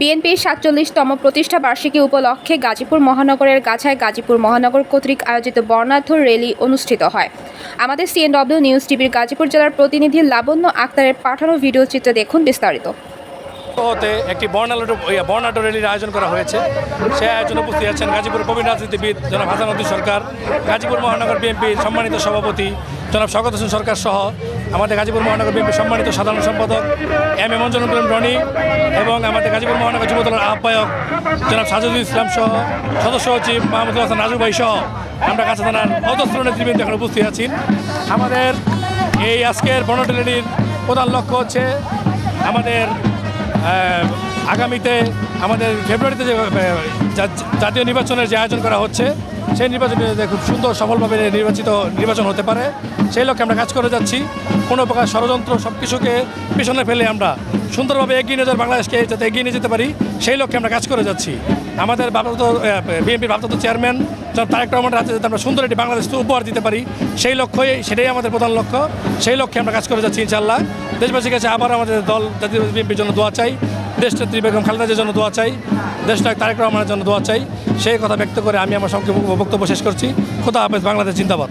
বিএনপির সাতচল্লিশতম প্রতিষ্ঠা বার্ষিকী উপলক্ষে গাজীপুর মহানগরের গাছায় গাজীপুর মহানগর কর্তৃক আয়োজিত বর্ণাঢ্য র্যালি অনুষ্ঠিত হয়। আমাদের সিএনডব্লিউ নিউজ টিভির গাজীপুর জেলার প্রতিনিধি লাবণ্য আক্তারের পাঠানো ভিডিও চিত্রে দেখুন বিস্তারিত। হতে একটি বর্ণাঢ্য বর্ণাঢ্য র্যালির আয়োজন করা হয়েছে। সেই আয়োজনে উপস্থিত আছেন গাজীপুর প্রবীণ রাজনীতিবিদ জনাব হাসানুদ্দিন সরকার, গাজীপুর মহানগর বিএনপির সম্মানিত সভাপতি জনাব শওকত হোসেন সরকার সহ আমাদের গাজীপুর মহানগর বিএনপির সম্মানিত সাধারণ সম্পাদক এম এ করিম রনি এবং আমাদের গাজীপুর মহানগর যুবদলের আহ্বায়ক জনাব সাজুদুল ইসলাম সহ সদস্য সচিব মাহমুদুল হাসান রাজু ভাই সহ আমরা কাছে থানার অজস্র নেতৃবৃন্দ এখানে উপস্থিত আছি। আমাদের এই আজকের র্যালির প্রধান লক্ষ্য হচ্ছে আমাদের আগামীতে আমাদের ফেব্রুয়ারিতে যে জাতীয় নির্বাচনের যে আয়োজন করা হচ্ছে সেই নির্বাচনে খুব সুন্দর সফলভাবে নির্বাচিত নির্বাচন হতে পারে, সেই লক্ষ্যে আমরা কাজ করে যাচ্ছি। কোনো প্রকার ষড়যন্ত্র সব কিছুকে পিছনে ফেলে আমরা সুন্দরভাবে এগিয়ে নিয়ে যাওয়ার বাংলাদেশকে যাতে এগিয়ে নিয়ে যেতে পারি, সেই লক্ষ্যে আমরা কাজ করে যাচ্ছি। আমাদের ভারত বিএনপির ভারত চেয়ারম্যান, জনাব তারেক রহমানের হাতে যাতে আমরা সুন্দর একটি বাংলাদেশ উপহার দিতে পারি, সেই লক্ষ্যই সেটাই আমাদের প্রধান লক্ষ্য। সেই লক্ষ্যে আমরা কাজ করে যাচ্ছি ইনশাল্লাহ দেশবাসীর কাছে আবার আমাদের দল, জাতীয় বিএনপির জন্য দোয়া চাই। দেশনেত্রী বেগম খালেদাজের জন্য দোয়া চাই। দেশনায়ক তারেক রহমানের জন্য দোয়া চাই। সেই কথা ব্যক্ত করে আমি আমার সংক্ষেপ বক্তব্য শেষ করছি। খোদা হাফেজ, বাংলাদেশ জিন্দাবাদ।